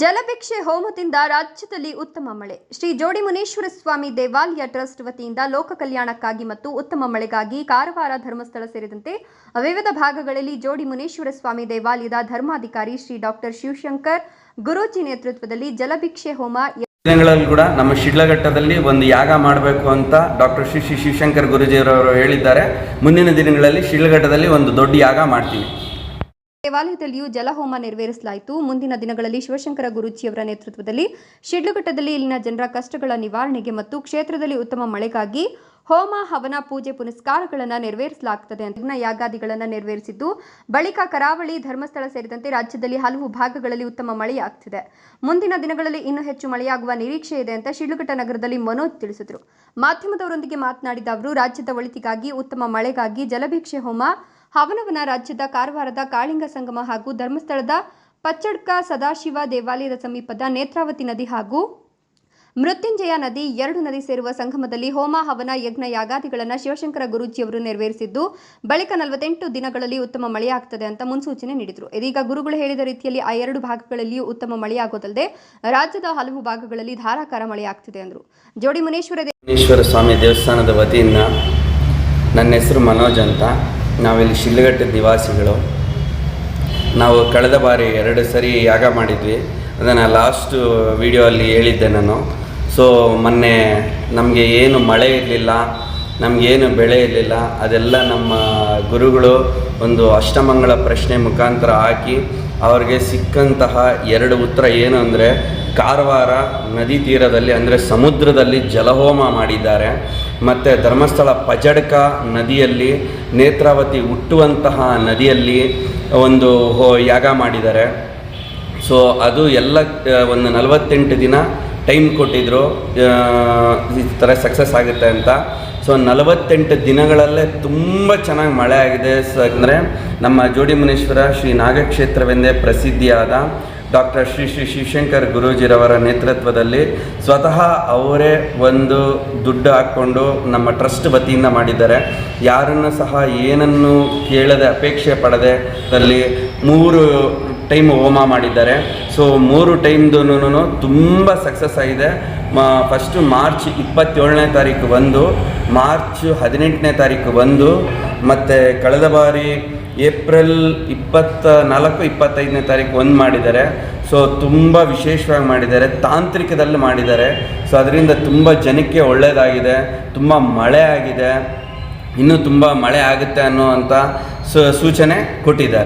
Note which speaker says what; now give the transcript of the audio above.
Speaker 1: ಜಲಭಿಕ್ಷೆ ಹೋಮದಿಂದ ರಾಜ್ಯದಲ್ಲಿ ಉತ್ತಮ ಮಳೆ. ಶ್ರೀ ಜೋಡಿ ಮುನೇಶ್ವರ ಸ್ವಾಮಿ ದೇವಾಲಯ ಟ್ರಸ್ಟ್ ವತಿಯಿಂದ ಲೋಕ ಕಲ್ಯಾಣಕ್ಕಾಗಿ ಮತ್ತು ಉತ್ತಮ ಮಳೆಗಾಗಿ ಕಾರವಾರ ಧರ್ಮಸ್ಥಳ ಸೇರಿದಂತೆ ವಿವಿಧ ಭಾಗಗಳಲ್ಲಿ ಜೋಡಿ ಮುನೇಶ್ವರ ಸ್ವಾಮಿ ದೇವಾಲಯದ ಧರ್ಮಾಧಿಕಾರಿ ಶ್ರೀ ಡಾಕ್ಟರ್ ಶಿವಶಂಕರ್ ಗುರೂಜಿ ನೇತೃತ್ವದಲ್ಲಿ ಜಲಭಿಕ್ಷೆ ಹೋಮ
Speaker 2: ದಿನಗಳಲ್ಲಿ ಕೂಡ ನಮ್ಮ ಶಿಡ್ಲಘಟ್ಟದಲ್ಲಿ ಒಂದು ಯಾಗ ಮಾಡಬೇಕು ಅಂತ ಡಾಕ್ಟರ್ ಶ್ರೀ ಶ್ರೀ ಶಿವಶಂಕರ್ ಗುರುಜಿಯವರವರು ಹೇಳಿದ್ದಾರೆ. ಮುಂದಿನ ದಿನಗಳಲ್ಲಿ ಶಿಡ್ಲಘಟ್ಟದಲ್ಲಿ ಒಂದು ದೊಡ್ಡ ಯಾಗ ಮಾಡ್ತೀವಿ.
Speaker 1: ದೇವಾಲಯದಲ್ಲಿಯೂ ಜಲಹೋಮ ನೆರವೇರಿಸಲಾಯಿತು. ಮುಂದಿನ ದಿನಗಳಲ್ಲಿ ಶಿವಶಂಕರ ಗುರುಜಿಯವರ ನೇತೃತ್ವದಲ್ಲಿ ಶಿಡ್ಲಘಟ್ಟದಲ್ಲಿ ಇಲ್ಲಿನ ಜನರ ಕಷ್ಟಗಳ ನಿವಾರಣೆಗೆ ಮತ್ತು ಕ್ಷೇತ್ರದಲ್ಲಿ ಉತ್ತಮ ಮಳೆಗಾಗಿ ಹೋಮ, ಹವನ, ಪೂಜೆ, ಪುನಸ್ಕಾರಗಳನ್ನು ನೆರವೇರಿಸಲಾಗುತ್ತದೆ ಅಂತ ಯಾಗಾದಿಗಳನ್ನು ನೆರವೇರಿಸಿದ್ದು, ಬಳಿಕ ಕರಾವಳಿ, ಧರ್ಮಸ್ಥಳ ಸೇರಿದಂತೆ ರಾಜ್ಯದಲ್ಲಿ ಹಲವು ಭಾಗಗಳಲ್ಲಿ ಉತ್ತಮ ಮಳೆಯಾಗ್ತಿದೆ. ಮುಂದಿನ ದಿನಗಳಲ್ಲಿ ಇನ್ನೂ ಹೆಚ್ಚು ಮಳೆಯಾಗುವ ನಿರೀಕ್ಷೆ ಇದೆ ಅಂತ ಶಿಡ್ಲಘಟ್ಟ ನಗರದಲ್ಲಿ ಮನೋಜ್ ತಿಳಿಸಿದರು. ಮಾಧ್ಯಮದವರೊಂದಿಗೆ ಮಾತನಾಡಿದ ಅವರು, ರಾಜ್ಯದ ಒಳಿತಿಗಾಗಿ, ಉತ್ತಮ ಮಳೆಗಾಗಿ ಜಲಭಿಕ್ಷೆ ಹೋಮ ಹವನವನ ರಾಜ್ಯದ ಕಾರವಾರದ ಕಾಳಿಂಗ ಸಂಗಮ ಹಾಗೂ ಧರ್ಮಸ್ಥಳದ ಪಚ್ಚಡ್ಕ ಸದಾಶಿವ ದೇವಾಲಯದ ಸಮೀಪದ ನೇತ್ರಾವತಿ ನದಿ ಹಾಗೂ ಮೃತ್ಯುಂಜಯ ನದಿ ಎರಡು ನದಿ ಸೇರುವ ಸಂಗಮದಲ್ಲಿ ಹೋಮ, ಹವನ, ಯಜ್ಞ, ಯಾಗಾದಿಗಳನ್ನು ಶಿವಶಂಕರ ಗುರೂಜಿಯವರು ನೆರವೇರಿಸಿದ್ದು, ಬಳಿಕ ನಲವತ್ತೆಂಟು ದಿನಗಳಲ್ಲಿ ಉತ್ತಮ ಮಳೆಯಾಗ್ತದೆ ಅಂತ ಮುನ್ಸೂಚನೆ ನೀಡಿದರು. ಇದೀಗ ಗುರುಗಳು ಹೇಳಿದ ರೀತಿಯಲ್ಲಿ ಆ ಎರಡು ಭಾಗಗಳಲ್ಲಿಯೂ ಉತ್ತಮ ಮಳೆಯಾಗೋದಲ್ಲದೆ ರಾಜ್ಯದ ಹಲವು ಭಾಗಗಳಲ್ಲಿ ಧಾರಾಕಾರ ಮಳೆಯಾಗ್ತಿದೆ ಎಂದರು ಜೋಡಿ ಮುನೇಶ್ವರ ದೇ-
Speaker 2: ಸ್ವಾಮಿ ದೇವಸ್ಥಾನದ ವತಿಯಿಂದ ನನ್ನ ಹೆಸರು ಮನೋಜ್ ಅಂತ. ನಾವಿಲ್ಲಿ ಶಿಡ್ಲಘಟ್ಟದ ನಿವಾಸಿಗಳು. ನಾವು ಕಳೆದ ಬಾರಿ ಎರಡು ಸರಿ ಯಾಗ ಮಾಡಿದ್ವಿ. ಅದನ್ನು ಲಾಸ್ಟ್ ವಿಡಿಯೋ ಅಲ್ಲಿ ಹೇಳಿದ್ದೆ ನಾನು. ಸೊ ಮೊನ್ನೆ ನಮಗೆ ಏನು ಮಳೆ ಇರಲಿಲ್ಲ ನಮಗೇನು ಬೆಳೆ ಇರಲಿಲ್ಲ, ಅದೆಲ್ಲ ನಮ್ಮ ಗುರುಗಳು ಒಂದು ಅಷ್ಟಮಂಗಳ ಪ್ರಶ್ನೆ ಮುಖಾಂತರ ಹಾಕಿ ಅವ್ರಿಗೆ ಸಿಕ್ಕಂತಹ ಎರಡು ಉತ್ತರ ಏನು ಅಂದರೆ, ಕಾರವಾರ ನದಿ ತೀರದಲ್ಲಿ ಅಂದರೆ ಸಮುದ್ರದಲ್ಲಿ ಜಲಹೋಮ ಮಾಡಿದ್ದಾರೆ. ಮತ್ತು ಧರ್ಮಸ್ಥಳ ಪಜಡ್ಕ ನದಿಯಲ್ಲಿ, ನೇತ್ರಾವತಿ ಹುಟ್ಟುವಂತಹ ನದಿಯಲ್ಲಿ ಒಂದು ಹೋ ಯಾಗ ಮಾಡಿದ್ದಾರೆ. ಸೊ ಅದು ಎಲ್ಲ ಒಂದು ನಲವತ್ತೆಂಟು ದಿನ ಟೈಮ್ ಕೊಟ್ಟಿದ್ದರು ಈ ಥರ ಸಕ್ಸಸ್ ಆಗುತ್ತೆ ಅಂತ. ಸೊ ನಲವತ್ತೆಂಟು ದಿನಗಳಲ್ಲೇ ತುಂಬ ಚೆನ್ನಾಗಿ ಮಳೆ ಆಗಿದೆ. ಸ ಅಂದರೆ ನಮ್ಮ ಜೋಡಿಮುನೇಶ್ವರ ಶ್ರೀ ನಾಗಕ್ಷೇತ್ರವೆಂದೇ ಪ್ರಸಿದ್ಧಿಯಾದ ಡಾಕ್ಟರ್ ಶ್ರೀ ಶ್ರೀ ಶಿವಶಂಕರ್ ಗುರೂಜಿರವರ ನೇತೃತ್ವದಲ್ಲಿ ಸ್ವತಃ ಅವರೇ ಒಂದು ದುಡ್ಡು ಹಾಕ್ಕೊಂಡು ನಮ್ಮ ಟ್ರಸ್ಟ್ ವತಿಯಿಂದ ಮಾಡಿದ್ದಾರೆ. ಯಾರನ್ನು ಸಹ ಏನನ್ನು ಕೇಳದೆ, ಅಪೇಕ್ಷೆ ಪಡದೆ ಅಲ್ಲಿ ಮೂರು ಟೈಮ್ ಹೋಮ ಮಾಡಿದ್ದಾರೆ. ಸೊ, ಮೂರು ಟೈಮ್ದೂ ತುಂಬ ಸಕ್ಸಸ್ ಆಗಿದೆ. ಫಸ್ಟು ಮಾರ್ಚ್ ಇಪ್ಪತ್ತೇಳನೇ ತಾರೀಕು ಒಂದು ಮಾರ್ಚ್ ಹದಿನೆಂಟನೇ ತಾರೀಕು ಒಂದು ಮತ್ತು ಕಳೆದ ಬಾರಿ ಏಪ್ರಿಲ್ ಇಪ್ಪತ್ತ ನಾಲ್ಕು, ಇಪ್ಪತ್ತೈದನೇ ತಾರೀಕು ಒಂದು ಮಾಡಿದ್ದಾರೆ. ಸೊ ತುಂಬ ವಿಶೇಷವಾಗಿ ಮಾಡಿದ್ದಾರೆ, ತಾಂತ್ರಿಕದಲ್ಲಿ ಮಾಡಿದ್ದಾರೆ. ಸೊ ಅದರಿಂದ ತುಂಬ ಜನಕ್ಕೆ ಒಳ್ಳೆಯದಾಗಿದೆ ತುಂಬ ಮಳೆ ಆಗಿದೆ, ಇನ್ನೂ ತುಂಬ ಮಳೆ ಆಗುತ್ತೆ ಅನ್ನೋ ಅಂತ ಸೂಚನೆ ಕೊಟ್ಟಿದ್ದಾರೆ.